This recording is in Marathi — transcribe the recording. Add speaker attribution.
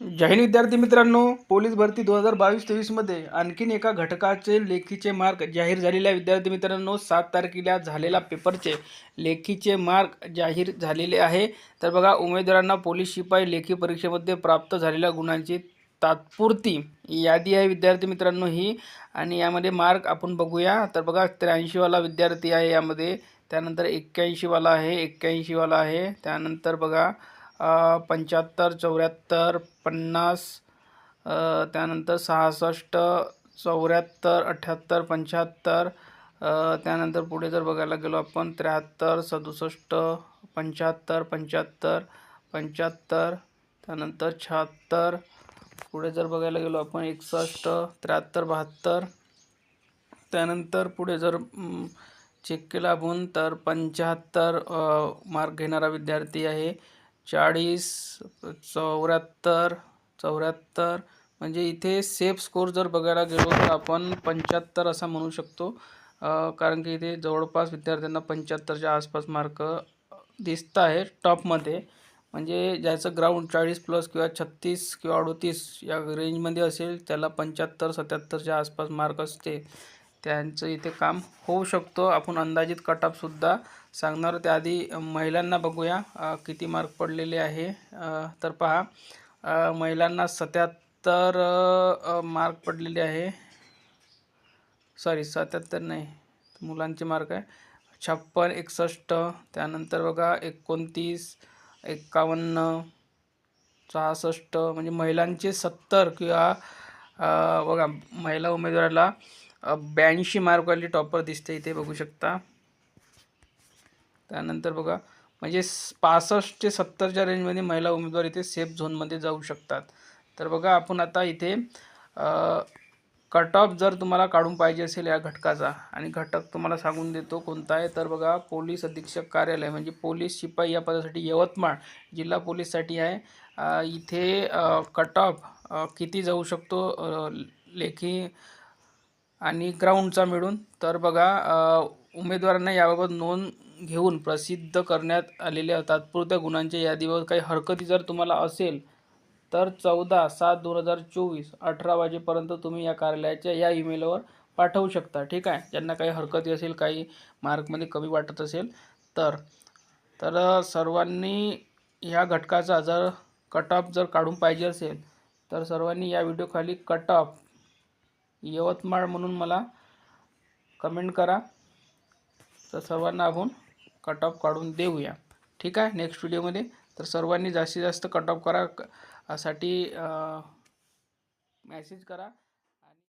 Speaker 1: जाहीर विद्यार्थी मित्रांनो पोलीस भरती दोन हजार बावीस तेवीसमध्ये आणखीन एका घटकाचे लेखीचे मार्क जाहीर झालेल्या विद्यार्थी मित्रांनो सात तारखेला झालेला पेपरचे लेखीचे मार्क जाहीर झालेले आहे. तर बघा उमेदवारांना पोलीस शिपाई लेखी परीक्षेमध्ये प्राप्त झालेल्या गुणांची तात्पुरती यादी आहे विद्यार्थी मित्रांनो ही. आणि यामध्ये मार्क आपण बघूया. तर बघा त्र्याऐंशीवाला विद्यार्थी आहे यामध्ये. त्यानंतर एक्क्याऐंशीवाला आहे एक्क्याऐंशीवाला आहे. त्यानंतर बघा पंच्याहत्तर चौऱ्याहत्तर पन्नास त्यानंतर सहासष्ट चौऱ्याहत्तर अठ्ठ्याहत्तर पंच्याहत्तर त्यानंतर पुढे जर बघायला गेलो आपण त्र्याहत्तर सदुसष्ट पंच्याहत्तर पंच्याहत्तर पंच्याहत्तर त्यानंतर शहात्तर पुढे जर बघायला गेलो आपण एकसष्ट त्र्याहत्तर बहात्तर त्यानंतर पुढे जर चेक केला आपण तर पंच्याहत्तर मार्क घेणारा विद्यार्थी आहे. चाळीस चौऱ्याहत्तर चौऱ्याहत्तर. म्हणजे इथे सेफ स्कोर जर बघायला गेलो तर आपण पंच्याहत्तर असा म्हणू शकतो. कारण की इथे जवळपास विद्यार्थ्यांना पंच्याहत्तरच्या आसपास मार्क दिसत आहे टॉपमध्ये म्हणजे ज्याचं ग्राउंड चाळीस प्लस किंवा छत्तीस किंवा अडोतीस या रेंजमध्ये असेल त्याला पंच्याहत्तर सत्याहत्तरच्या आसपास मार्क असते. त्यांचं इथे काम होऊ शकतो. आपण अंदाजित कटअपसुद्धा सांगणार त्याआधी महिलांना बघूया किती मार्क पडलेले आहे. तर पहा महिलांना सत्याहत्तर मार्क पडलेले आहे. सॉरी सत्याहत्तर नाही मुलांचे मार्क आहे. छप्पन एकसष्ट त्यानंतर बघा एकोणतीस एक्कावन्न सहासष्ट म्हणजे महिलांचे सत्तर किंवा बघा महिला उमेदवाराला ब्याऐंशी मार्कवाली टॉपर दिसते इथे बघू शकता. त्यानंतर बघा म्हणजे पासष्ट ते सत्तरच्या रेंजमध्ये महिला उमेदवार इथे सेफ झोनमध्ये जाऊ शकतात. तर बघा आपण आता इथे कट ऑफ जर तुम्हाला काढून पाहिजे असेल या घटकाचा आणि घटक तुम्हाला सांगून देतो कोणता आहे तर बघा पोलीस अधीक्षक कार्यालय म्हणजे पोलीस शिपाई या पदासाठी यवतमाळ जिल्हा पोलीससाठी आहे. इथे कट ऑफ किती जाऊ शकतो लेखी आणि ग्राउंडचा मिळून तर बघा उमेदवारांना याबाबत नोंद घेऊन प्रसिद्ध करण्यात आलेल्या तात्पुरत्या गुणांच्या यादीवर काही हरकती जर तुम्हाला असेल तर चौदा सात दोन हजार चोवीस अठरा वाजेपर्यंत तुम्ही या कार्यालयाच्या या ईमेलवर पाठवू शकता ठीक आहे? ज्यांना काही हरकती असेल काही मार्कमध्ये कमी वाटत असेल तर. तर सर्वांनी ह्या घटकाचा जर कट ऑफ जर काढून पाहिजे असेल तर सर्वांनी या व्हिडिओखाली कट ऑफ यवतमाळ म्हणून मला कमेंट करा. तर सर्वांना आपण कट ऑफ काढून देऊया. ठीक आहे? नेक्स्ट व्हिडिओमध्ये तर सर्वांनी जास्तीत जास्त कट ऑफ करा. साठी मेसेज करा.